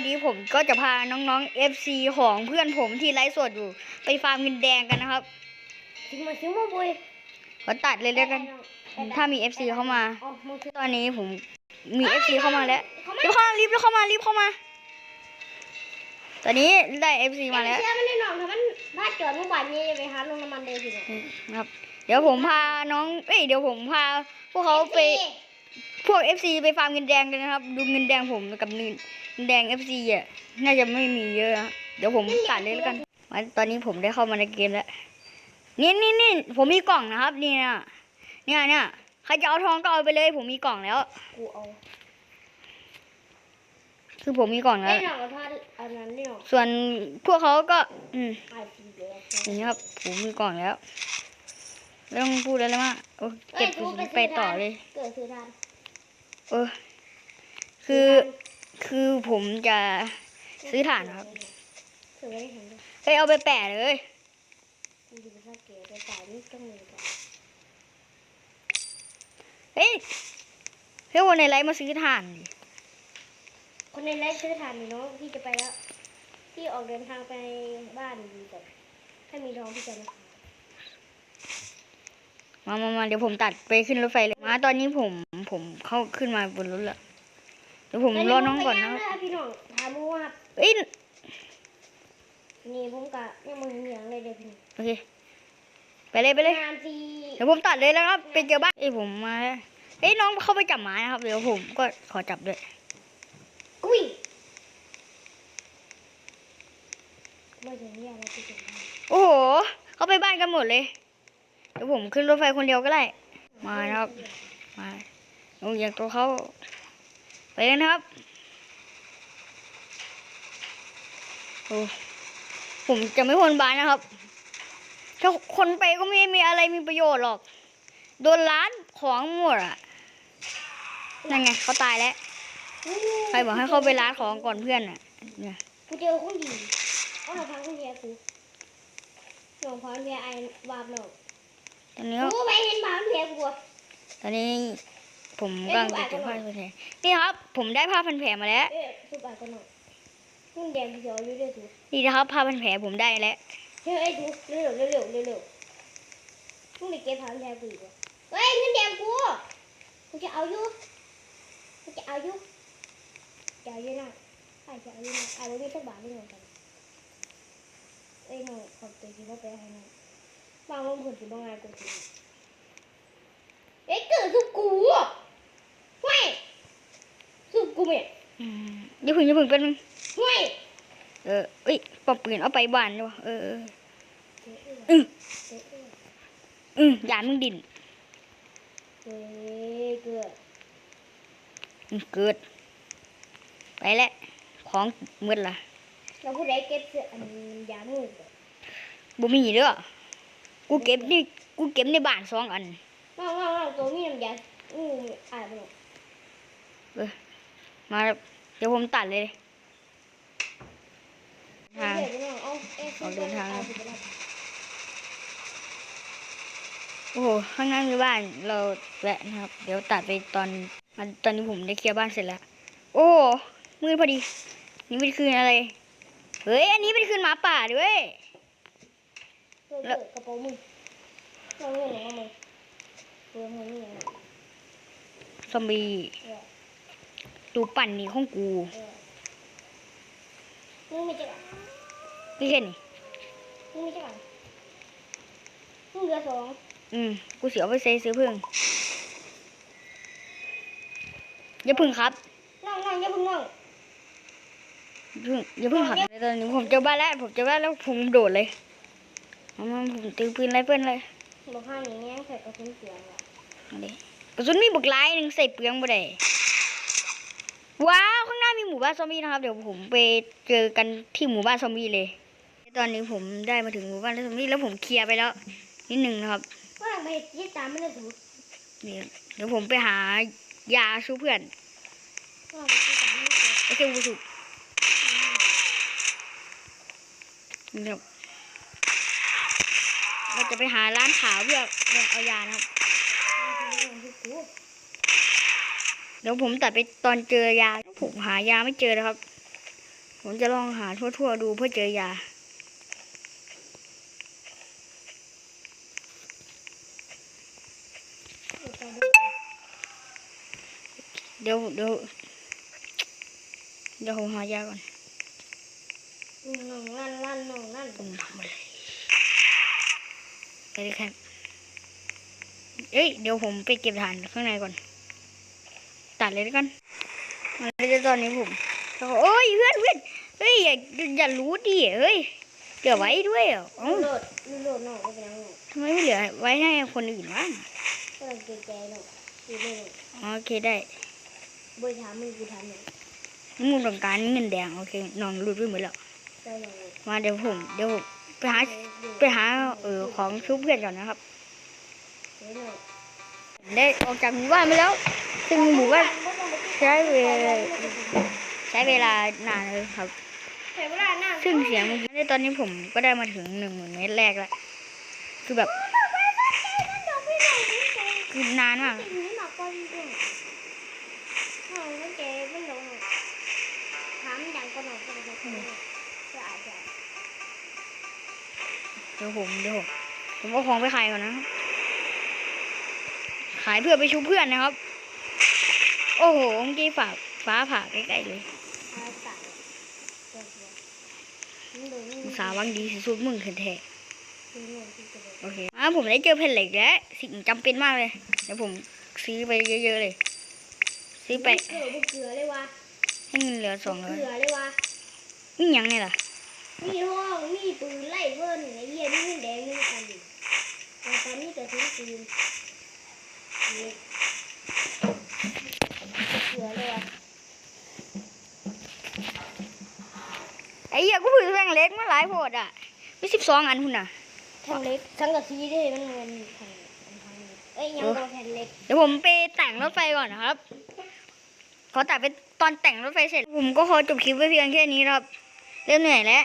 วันนี้ผมก็จะพาน้องๆ FC ของเพื่อนผมที่ไลฟ์สดอยู่ ไปฟาร์มเงินแดงกันนะครับถึงมาถึงมาบุยขอตัดเลยแล้วกัน ถ้ามี FC เข้ามาอ๋อมึงคือตอนนี้ผมมี FC เข้ามาแล้วรีบเข้ามารีบเข้ามารีบเข้ามา ตอนนี้ได้ FC มาแล้วเชื่อมันแน่นอนถ้ามันบ้านจอดเมื่อวานนี้ไปหาลงน้ำมันเลยสิเนาะนะครับ เดี๋ยวผมพาน้อง เอ้ยเดี๋ยวผมพาพวกเขาไปพวก FC ไปฟาร์มเงินแดงกันนะครับ ดูเงินแดงผมกับเงิน แดง FC อะ น่าจะไม่มีเยอะนะเดี๋ยวผมตัดเลยแล้วกันมาตอนนี้ผมได้เข้ามาในเกมแล้ว นี่นี่นี่ผมมีกล่องนะครับ นี่นะเนี่ยเนี่ยใครจะเอาทองก็เอาไปเลย ผมมีกล่องแล้ว กูเอาคือผมมีกล่องแล้แน่วนอนกับท่านอันนั้นแน่นอนส่วนพวกเขาก็ อืมไอพีเดสอย่างนี้ครับ ผมมีกล่องแล้วไม่ต้องพูดอะไรมากโอ้เก็บไปต่อเลย เกิดซื้อทานเออคือ คือผมจะซื้อถ่านครับซื้อไม่ได้เห็นเลยเฮ้ยเอาไปแปะเลยกูจะไปสักเกตไปจ่ายนี่ต้องมีก่อนเฮ้ยเฮ้ยวันในไลฟ์มาซื้อถ่านดิคนในไลฟ์ซื้อทานนี่เนาะพี่จะไปแล้วพี่ออกเดินทางไปบ้านดีแบบถ้ามีทองพี่จะมาขายมามามาเดี๋ยวผมตัดไปขึ้นรถไฟเลยมาตอนนี้ผมผมเข้าขึ้นมาบนรถแล้ว เดี๋ยวผมรอน้องก่อนนะครับแล้วพี่น้องถามมูว่าเอ้ยนี่ผมกะยังมึงเหนียงเลยเดี๋ยวพี่โอเคไปเลยไปเลยงานทีเดี๋ยวผมตัดเลยแล้วครับไปเจอบ้านเอ้ยผมมาแล้วเอ้ยน้องเข้าไปจับหมานะครับเดี๋ยวผมก็ขอจับด้วยกุ้ยไม่ถึงเนี่ยเราจะถึงบ้านโอ้โหเขาไปบ้านกันหมดเลยเดี๋ยวผมขึ้นรถไฟคนเดียวก็ได้มานะครับมาลงอย่างตัวเขา ไปเลยนะครับ โอ้ผมจะไม่วนบานนะครับ ถ้าคนไปก็ไม่มีอะไรมีประโยชน์หรอก โดนล้านของหมดอะ นั่นไงเขาตายแล้ว ใครบอกให้เขาไปล้านของก่อนเพื่อนอะเนี่ยกูเจอคนดีเอาหน่อยพังคนเดียวกูหลวงพ่อเพียไอ้บาปหนอกตอนนี้ก็กูไปเห็นบาปเพียกูอะตอนนี้ ผมกำลังจะเก็บผ้าพันแผลนี่ครับ ผมได้ผ้าพันแผลมาแล้วเอ๊ะสุบายกันหน่อยมึงแดงเขียวอยู่ด้วยถูนี่นะครับผ้าพันแผลผมได้แล้วเฮ้ยไอ้ถูเร็วเร็วเร็วเร็วมึงไปเก็บผ้าพังแทนกูอีกวะเฮ้ยเงินแดงกูกูจะเอาอยู่กูจะเอาอยู่จะเอาอยู่นะไอ้จะเอาอยู่นะไอ้ไม่มีสักบาทไม่เหมือนกันเอ้ยน้องขอบใจที่ว่าไปให้น้องบางลงผลที่บางงานกูทีเอ้ยเกิดสุกูอะ สุกูเนี่ยอืมอย่าพึ่งอย่าพึ่งเป็นงเฮ้ยเออเอ้ยปอบปืนเอาไปบ้านดีกว่าเออเอออืมอืมยานมึงดินเฮ้ยเกิดอืมเกิด ไปแล้วของมืดละเราผู้ใดเก็บเสื้ออันยามือบ่มีเด้อกูเก็บนี่กูเก็บในบ้านสองอันน้องน้องน้องตัวมีน้ำยาอืมอ่านไปหมด มาเดี๋ยวผมตัดเลยทางเดี๋ยวน้องเอาเอ๊ะออกเดินทางอ่ไปได้โอ้โห ข้างหน้ามีบ้านเราแวะนะครับ เดี๋ยวตัดไปตอนมันตอนนี้ผมได้เคลียร์บ้านเสร็จแล้ว โอ้มืดพอดี นี่เป็นคืนอะไร เฮ้ย อันนี้เป็นคืนหมาป่าด้วยเกิดเกิดกระโปรงมึงน้องเรื่องของมึงตัวมึงนี่ยังไงซอมบี้ เออตูปั่นนี่ของกูเออมึงไม่จังนี่เห็นนี่มึงไม่จังมึงเหลือสองอืมกูเสียเอาไปซื้อซื้อพึ่งอย่าพึ่งครับน้องน้องอย่าเพึ่งน้องอย่าพึ่งอย่าพึ่งครับตอนนี้ผมเจอบ้านแล้วผมเจอบ้านแล้วผมโดดเลยเอามาผมตือปืนไรเฟิลเลยบอกห้าอย่างเงี้ยใส่กระสุนเสียงอะเอาดิกระสุนมีบุกไล่หนึ่งใส่เปลืองบ่ได้ ว้าวข้างหน้ามีหมู่บ้านซอมบี้นะครับ เดี๋ยวผมไปเจอกันที่หมู่บ้านซอมบี้เลย ตอนนี้ผมได้มาถึงหมู่บ้านซอมบี้แล้วผมเคลียร์ไปแล้วนิดหนึ่งนะครับว่าไปยึดตามไม่ได้ถูกนี่เดี๋ยวผมไปหายาชูเพื่อนว่าไปยึดตามไม่ได้ถูกไอ้เจ้าบุสุนี่ครับเราจะไปหาร้านขาวเพื่อเอายานะครับ เดี๋ยวผมตัดไปตอนเจอยา ผมหายาไม่เจอนะครับ ผมจะลองหาทั่วๆดูเพื่อเจอยา เดี๋ยวเดี๋ยวเดี๋ยวผมหายาก่อนหนึ่งนั่นนั่นหนึ่งนั่นผมทำอะไรไปเลยครับเอ้ย เดี๋ยวผมไปเก็บถ่านข้างในก่อน ตัดเลยแล้วกันมาแล้วตอนนี้ผมโอ้ยเพื่อนเพื่อนเฮ้ยอย่าอย่ารู้ดิเฮ้ยเหลือไว้ด้วยเหรอเอ้าโหลดโหลดหน่อยก็เป็นยังไงทำไมไม่เหลือไว้ให้คนอื่นวะก็เลยเกใจหน่อยดูเลยอ๋อโอเคได้บริถามมึงกูถามหน่อยมุมต้องการเงินแดงโอเคน้องรูดไปหมดแล้วได้ยังไงมาเดี๋ยวผมเดี๋ยวผมไปหาไปหาเออของชุบเพื่อนก่อนนะครับเดี๋ยวหน่อยได้ออกจากหมู่บ้านไปแล้ว ซึ่งหมู่บ้านใช้เวลาใช้เวลานานเลยครับใช้เวลาหน้าซึ่งเสียงเมื่อกี้ในตอนนี้ผมก็ได้มาถึงหนึ่งหมื่นเมตรแรกแล้ว คือแบบคือนานมากสิ่งนี้หนักกว่าอีกด้วยถ้ามันเจ๊มันลงถามดังก็หน่อยก็ได้จะอาจจะเดี๋ยวผมเดี๋ยวผมผมเอาของไปขายก่อนนะครับขายเพื่อไปชุบเพื่อนนะครับ โอ้โหเมื่อกี้ฝาฟ้าผ่าใกล้ๆเลยอาจจะตัวตัวมันโดนมันอุตสาห์หวังดีสุดๆมึงขึ้นแท้คือหน่วยที่จะโดนโอเคอ่าผมได้เจอแผ่นเหล็กแล้ว สิ่งจำเป็นมากเลย เดี๋ยวผมซื้อไปเยอะๆเลย ซื้อไปเกลือเกลือเลยวะให้เงินเหลือสองเกร้อยลือเลยวะนี่ยังไงล่ะมีห้องมีปืนไล่เพิ่นไอ้เหี้ยนี่แดงนี่อันนี้แต่ตอนนี้จะทิ้งปืนนี่เกลือเลยวะ ไอ้เหี้ยกูถือแผ่นเหล็กมาหลายโพดอะมีสิบสองอันคุณน่ะแผ่นเล็กสังกะสีได้มันเป็นแผ่นแผ่นเอ้ยยังก็แผ่นเล็กเดี๋ยวผมไปแต่งรถไฟก่อนนะครับ ขอตัดไปตอนแต่งรถไฟเสร็จ ผมก็ขอจบคลิปไว้เพียงแค่นี้นะครับ เริ่มเหนื่อยแล้ว